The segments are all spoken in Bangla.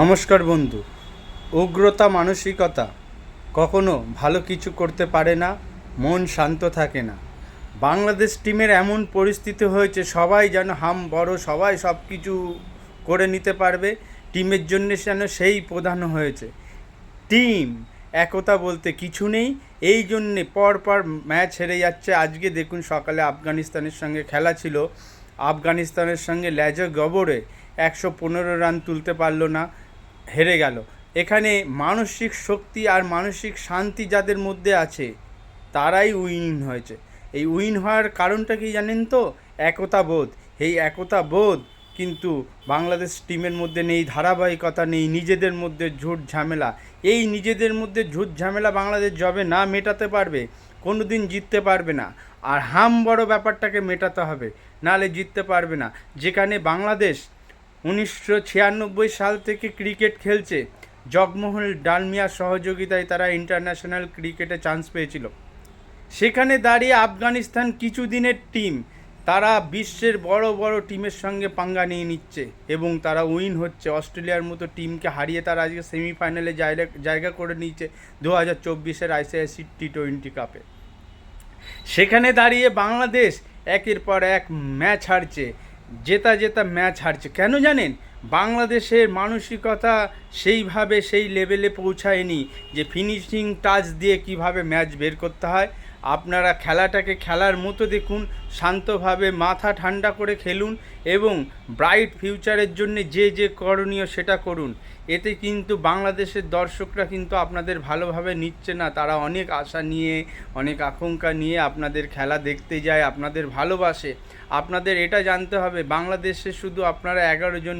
নমস্কার বন্ধু। উগ্রতা মানসিকতা কখনো ভালো কিছু করতে পারে না, মন শান্ত থাকে না। বাংলাদেশ টিমের এমন পরিস্থিতি হয়েছে, সবাই যেন হাম বড়, সবাই সব কিছু করে নিতে পারবে, টিমের জন্য যেন সেই প্রধান হয়েছে। টিম, একতা বলতে কিছু নেই, এই জন্যে পর পর ম্যাচ হেরে যাচ্ছে। আজকে দেখুন সকালে আফগানিস্তানের সঙ্গে খেলা ছিল। আফগানিস্তানের সঙ্গে ল্যাজো গবরে একশো পনেরো রান তুলতে পারল না। হেরে গেল। এখানে মানসিক শক্তি আর মানসিক শান্তি যাদের মধ্যে আছে, তারাই উইন হয়েছে। এই উইন হওয়ার কারণটা কি জানেন তো? একতা বোধ। এই একতা বোধ কিন্তু বাংলাদেশ টিমের মধ্যে নেই, ধারাবাহিকতা নেই, নিজেদের মধ্যে ঝুট ঝামেলা। এই নিজেদের মধ্যে ঝুট ঝামেলা বাংলাদেশ যবে না মেটাতে পারবে কোনো দিন জিততে পারবে না। আর হাম বড় ব্যাপারটাকে মেটাতে হবে নাহলে জিততে পারবে না। যেখানে বাংলাদেশ উনিশশো ছিয়ানব্বই সাল থেকে ক্রিকেট খেলছে। জগমোহন ডালমিয়ার সহযোগিতায় তারা ইন্টারন্যাশনাল ক্রিকেটে চান্স পেয়েছিল। সেখানে দাঁড়িয়ে আফগানিস্তান কিছুদিনের টিম তারা বিশ্বের বড় বড় টিমের সঙ্গে পাঙ্গা নিয়ে নিচ্ছে এবং তারা উইন হচ্ছে। অস্ট্রেলিয়ার মতো টিমকে হারিয়ে তারা আজকে সেমিফাইনালে জায়গা জায়গা করে নিয়েছে দু হাজার চব্বিশের আইসিআইসি টি টোয়েন্টি কাপে সেখানে দাঁড়িয়ে বাংলাদেশ একের পর এক ম্যাচ হারছে। জেতা জেতা ম্যাচ হারছে। কেন জানেন? বাংলাদেশের মানসিকতা সেইভাবে সেই লেভেলে পৌঁছায়নি যে ফিনিশিং টাচ দিয়ে কীভাবে ম্যাচ বের করতে হয়। আপনারা খেলাটাকে খেলার মতো দেখুন, শান্তভাবে মাথা ঠান্ডা করে খেলুন এবং ব্রাইট ফিউচারের জন্য যে যে করণীয় সেটা করুন। এতে কিন্তু বাংলাদেশের দর্শকরা কিন্তু আপনাদের ভালোভাবে নিচ্ছে না। তারা অনেক আশা নিয়ে, অনেক আকাঙ্ক্ষা নিয়ে আপনাদের খেলা দেখতে যায়, আপনাদের ভালোবাসে। আপনাদের এটা জানতে হবে, বাংলাদেশে শুধু আপনারা এগারো জন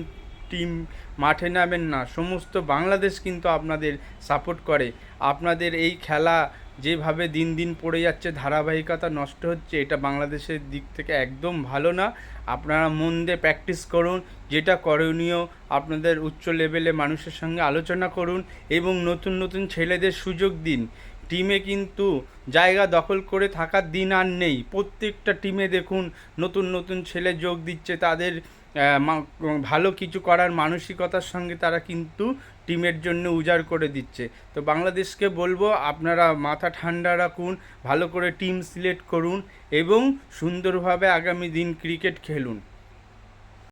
টিম মাঠে নামেন না, সমস্ত বাংলাদেশ কিন্তু আপনাদের সাপোর্ট করে। আপনাদের এই খেলা যেভাবে দিন দিন পড়ে যাচ্ছে, ধারাবাহিকতা নষ্ট হচ্ছে, এটা বাংলাদেশের দিক থেকে একদম ভালো না। আপনারা মন দিয়ে প্র্যাকটিস করুন, যেটা করণীয় আপনাদের উচ্চ লেভেলে মানুষের সঙ্গে আলোচনা করুন এবং নতুন নতুন ছেলেদের সুযোগ দিন। টিমে কিন্তু জায়গা দখল করে থাকার দিন আর নেই। প্রত্যেকটা টিমে দেখুন, নতুন নতুন ছেলে যোগ দিচ্ছে, তাদের ভালো কিছু করার মানসিকতার সঙ্গে তারা কিন্তু টিমের জন্য উজাড় করে দিচ্ছে। তো বাংলাদেশকে বলব, আপনারা মাথা ঠান্ডা রাখুন, ভালো করে টিম সিলেক্ট করুন এবং সুন্দরভাবে আগামী দিন ক্রিকেট খেলুন।